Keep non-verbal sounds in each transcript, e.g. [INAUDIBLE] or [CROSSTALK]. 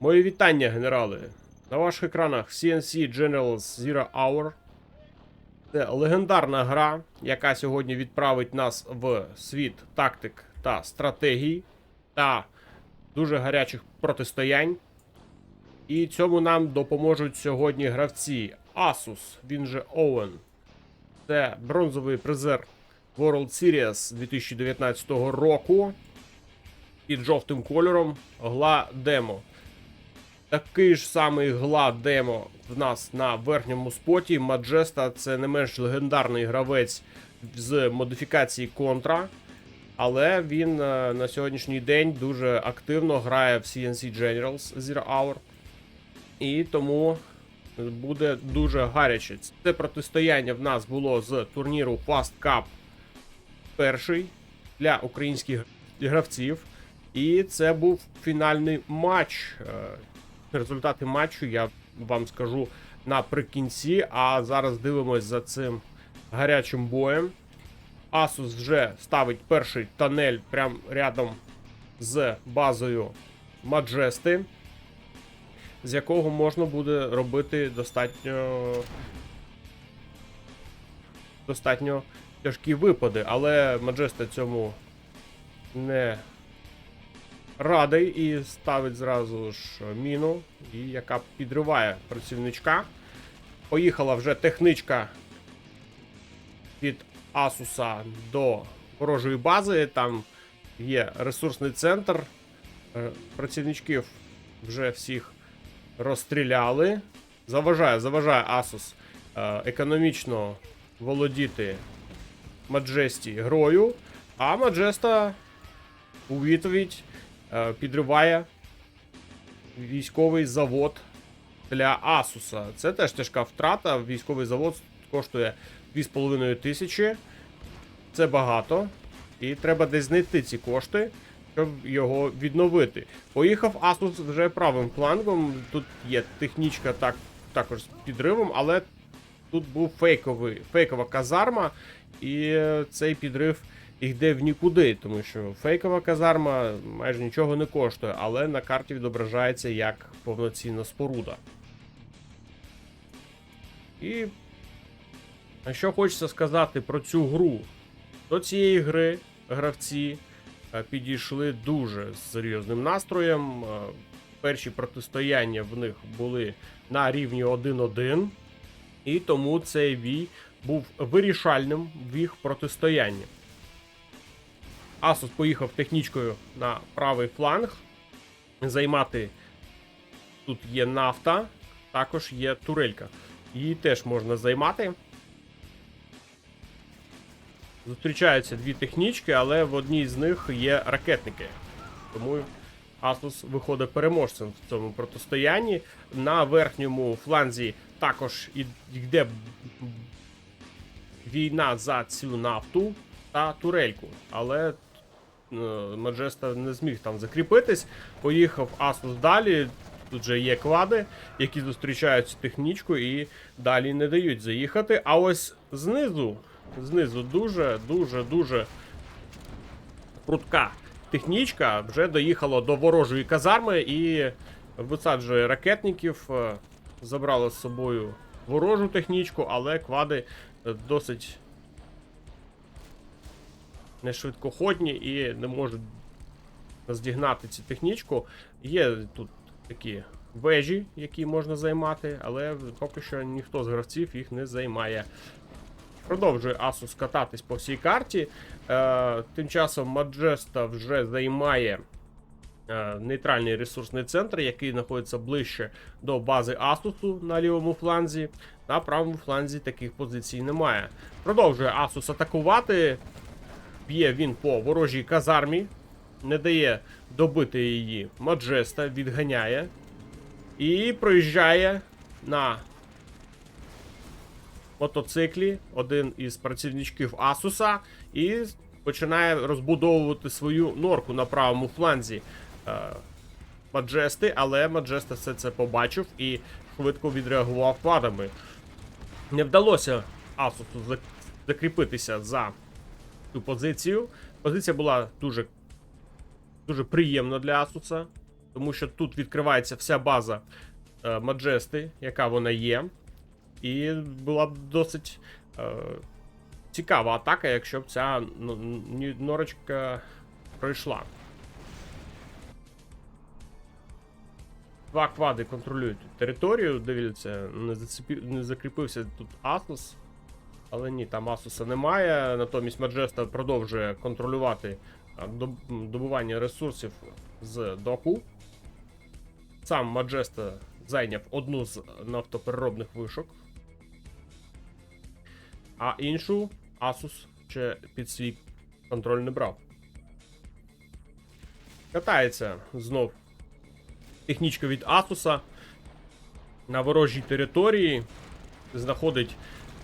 Мої вітання, генерали. На ваших екранах CNC Generals Zero Hour. Це легендарна гра, яка сьогодні відправить нас в світ тактик та стратегій та дуже гарячих протистоянь. І цьому нам допоможуть сьогодні гравці Asus, він же Owen. Це бронзовий призер World Series 2019 року. Під жовтим кольором гла демо. Такий ж самий гла демо в нас на верхньому споті. Маджеста це не менш легендарний гравець з модифікації контра. Але він е, на сьогоднішній день дуже активно грає в CNC Generals Zero Hour. І тому буде дуже гаряче. Це протистояння в нас було з турніру Fast Cup перший для українських гравців. І це був фінальний матч. Результати матчу я вам скажу наприкінці. А зараз дивимось за цим гарячим боєм. Asus вже ставить перший тонель прямо рядом з базою Маджести, з якого можна буде робити достатньо достатньо тяжкі випади, але Маджеста цьому не радий і ставить зразу ж міну, і яка підриває працівничка. Поїхала вже техничка від Асуса до ворожої бази. Там є ресурсний центр. Е, Працівничків вже всіх розстріляли. Заважає, заважає Asus е, економічно володіти Маджесті грою, а Маджеста у відповідь підриває військовий завод для Асуса. Це теж тяжка втрата. Військовий завод коштує 2,5 тисячі. Це багато. І треба десь знайти ці кошти, щоб його відновити. Поїхав Асус вже правим флангом. Тут є технічка так, також з підривом, але тут був фейковий, фейкова казарма, і е, цей підрив йде в нікуди, тому що фейкова казарма майже нічого не коштує, але на карті відображається як повноцінна споруда. І що хочеться сказати про цю гру? До цієї гри гравці е, підійшли дуже з серйозним настроєм. Е, Перші протистояння в них були на рівні 1-1, і тому цей бій був вирішальним в їх протистоянні. Асус поїхав технічкою на правий фланг. Займати тут є нафта, також є турелька. Її теж можна займати. Зустрічаються дві технічки, але в одній з них є ракетники. Тому Asus виходить переможцем в цьому протистоянні. На верхньому фланзі також йде війна за цю нафту та турельку. Але Маджеста не зміг там закріпитись. Поїхав Asus далі. Тут же є квади, які зустрічають технічку і далі не дають заїхати. А ось знизу, знизу дуже, дуже, дуже прутка технічка вже доїхала до ворожої казарми і висаджує ракетників. е, Забрала з собою ворожу технічку, але квади е, досить нешвидкоходні і не можуть наздігнати цю технічку. Є тут такі вежі, які можна займати, але поки що ніхто з гравців їх не займає. Продовжує Asus кататись по всій карті. Е, тим часом Маджеста вже займає е, нейтральний ресурсний центр, який знаходиться ближче до бази Asus на лівому фланзі. На правому фланзі таких позицій немає. Продовжує Asus атакувати. Б'є він по ворожій казармі, не дає добити її Маджеста, відганяє. І проїжджає на мотоциклі один із працівничків Асуса і починає розбудовувати свою норку на правому фланзі е, Маджести, але Маджеста все це побачив і швидко відреагував квадами. Не вдалося Асусу закріпитися за цю позицію. Позиція була дуже, дуже приємна для Асуса. тому що тут відкривається вся база е, Маджести, яка вона є. І була б досить е, цікава атака, якщо б ця ну, норочка пройшла. Два квади контролюють територію, дивіться, не, зацепі... не закріпився тут Asus. Але ні, там Асуса немає. Натомість Маджеста продовжує контролювати добування ресурсів з доку. Сам Маджеста зайняв одну з нафтопереробних вишок. А іншу Asus ще під свій контроль не брав. Катається знов технічка від Asus на ворожій території. Знаходить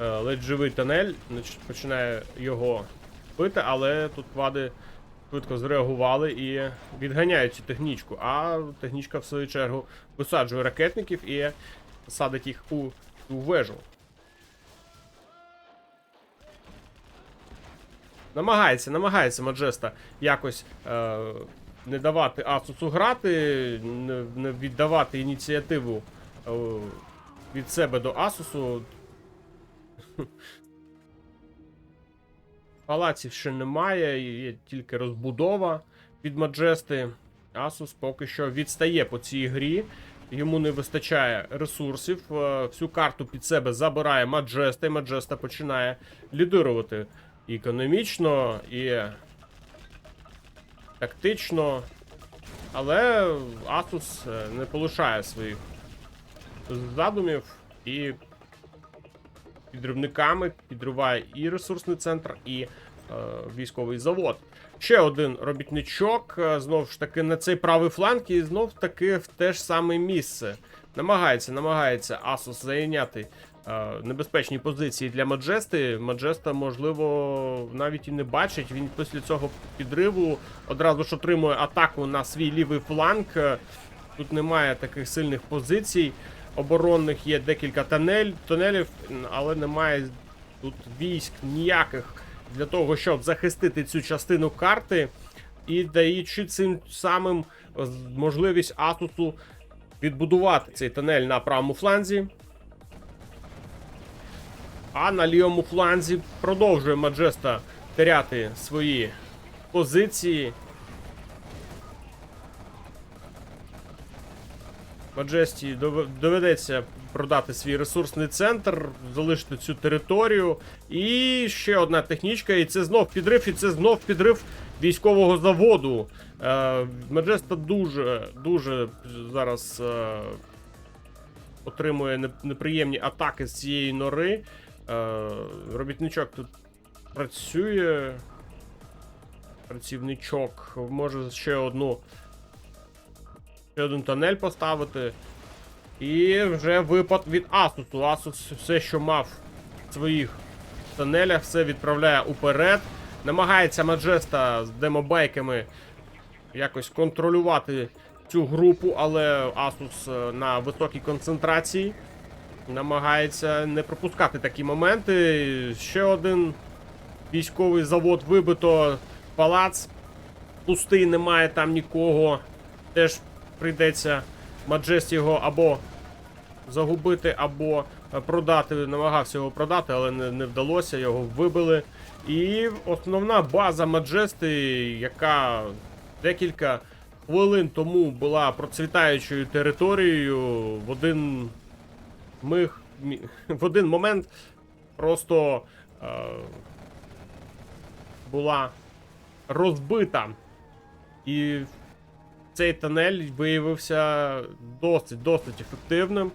ледь живий тунель, нач- починає його бити, але тут квади швидко зреагували і відганяють цю технічку. А технічка, в свою чергу, висаджує ракетників і садить їх у, у вежу. Намагається, намагається Маджеста якось е, не давати Асусу грати, не, не віддавати ініціативу е, від себе до Асусу. Палаців ще немає, є тільки розбудова від Маджести. Асус поки що відстає по цій грі. Йому не вистачає ресурсів. е, Всю карту під себе забирає Маджеста, і Маджеста починає лідирувати і економічно, і тактично. Але Асус е, не полишає своїх задумів і підривниками підриває і ресурсний центр, і е, військовий завод. Ще один робітничок, е, знов ж таки на цей правий фланг, і знов таки в те ж саме місце. Намагається, намагається Асус зайняти е, небезпечні позиції для Маджести. Маджеста, можливо, навіть і не бачить. Він після цього підриву одразу ж отримує атаку на свій лівий фланг. Е, Тут немає таких сильних позицій. Оборонних є декілька тунель, тунелів, але немає тут військ ніяких для того, щоб захистити цю частину карти, і даючи цим самим можливість Атусу відбудувати цей тунель на правому фланзі. А на лівому фланзі продовжує Маджеста теряти свої позиції. Маджесті доведеться продати свій ресурсний центр, залишити цю територію. І ще одна технічка, і це знов підрив, і це знов підрив військового заводу. Е, Маджеста дуже, дуже зараз е, отримує неприємні атаки з цієї нори. Е, робітничок тут працює. Працівничок може ще одну ще один тунель поставити. І вже випад від Асусу. Асус все, що мав в своїх тунелях, все відправляє уперед. Намагається Маджеста з демобайками якось контролювати цю групу, але Асус е, на високій концентрації. Намагається не пропускати такі моменти. Ще один військовий завод вибито. Палац пустий, немає там нікого. Теж прийдеться Маджест його або загубити, або е, продати. Намагався його продати, але не, не вдалося, його вибили. І основна база Маджести, яка декілька хвилин тому була процвітаючою територією, в один миг, [LAUGHS] в один момент просто е, була розбита. І цей тунель виявився досить досить ефективним.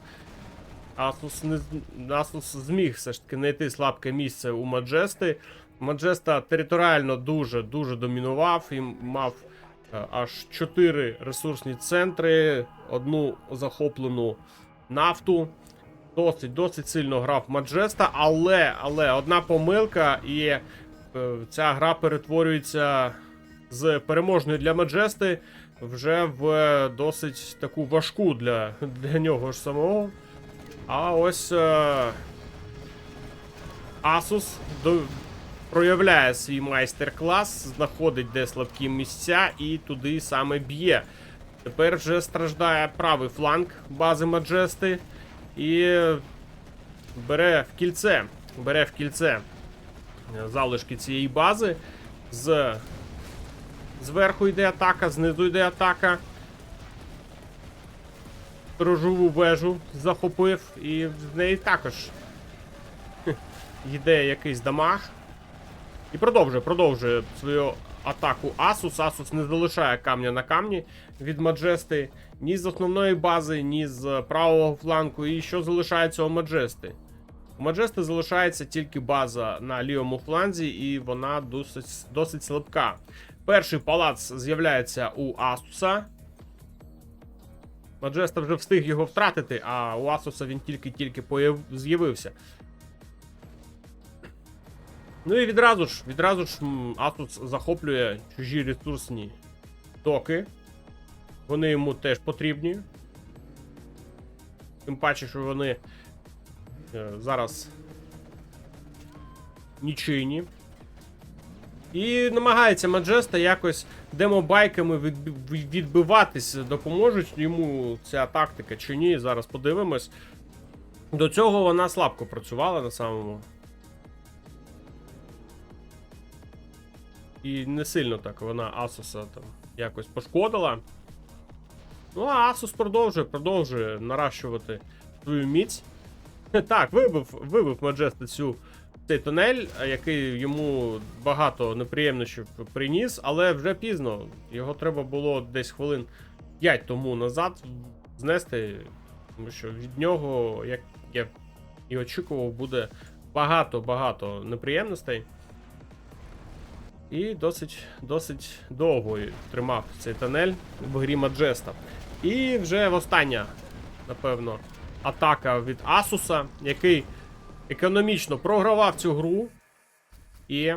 Asus, не, Asus зміг все ж таки знайти слабке місце у Маджести. Маджеста територіально дуже дуже домінував і мав е, аж 4 ресурсні центри, одну захоплену нафту. Досить досить сильно грав Маджеста, але, але одна помилка, і е, ця гра перетворюється з переможної для Маджести вже в досить таку важку для, для нього ж самого. А ось е, Asus до, проявляє свій майстер-клас, знаходить де слабкі місця і туди саме б'є. Тепер вже страждає правий фланг бази Маджести і бере в кільце. Бере в кільце залишки цієї бази. З... Зверху йде атака, знизу йде атака. Сторожову вежу захопив, і в неї також йде якийсь дамаг. І продовжує, продовжує свою атаку Асус. Асус не залишає камня на камні від Маджести ні з основної бази, ні з правого фланку. І що залишається у Маджести? У Маджести залишається тільки база на лівому фланзі, і вона досить, досить слабка. Перший палац з'являється у Асуса. Маджеста вже встиг його втратити, а у Асуса він тільки-тільки з'явився. Ну і відразу ж, відразу ж Асус захоплює чужі ресурсні доки. Вони йому теж потрібні. Тим паче, що вони е, зараз нічийні. І намагається Маджеста якось демобайками відбиватись. Допоможуть йому ця тактика чи ні. Зараз подивимось. До цього вона слабко працювала на самому. І не сильно так вона Асуса там якось пошкодила. Ну, а Асус продовжує, продовжує наращувати свою міць. [LAUGHS] Так, вибив, вибив Маджеста цю цей тунель, який йому багато неприємностей приніс, але вже пізно. Його треба було десь хвилин 5 тому назад знести, тому що від нього, як я і очікував, буде багато-багато неприємностей. І досить, досить довго тримав цей тунель в грі Маджеста. І вже остання, напевно, атака від Асуса, який економічно програвав цю гру. І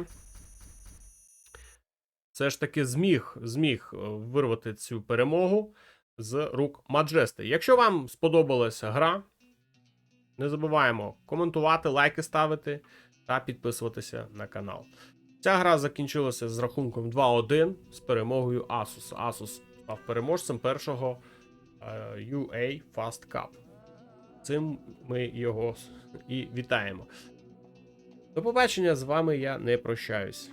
все ж таки зміг, зміг е, вирвати цю перемогу з рук Маджести. Якщо вам сподобалася гра, не забуваємо коментувати, лайки ставити та підписуватися на канал. Ця гра закінчилася з рахунком 2-1 з перемогою Asus. Asus став переможцем першого е, UA Fast Cup. Цим ми його і вітаємо. До побачення з вами я не прощаюсь.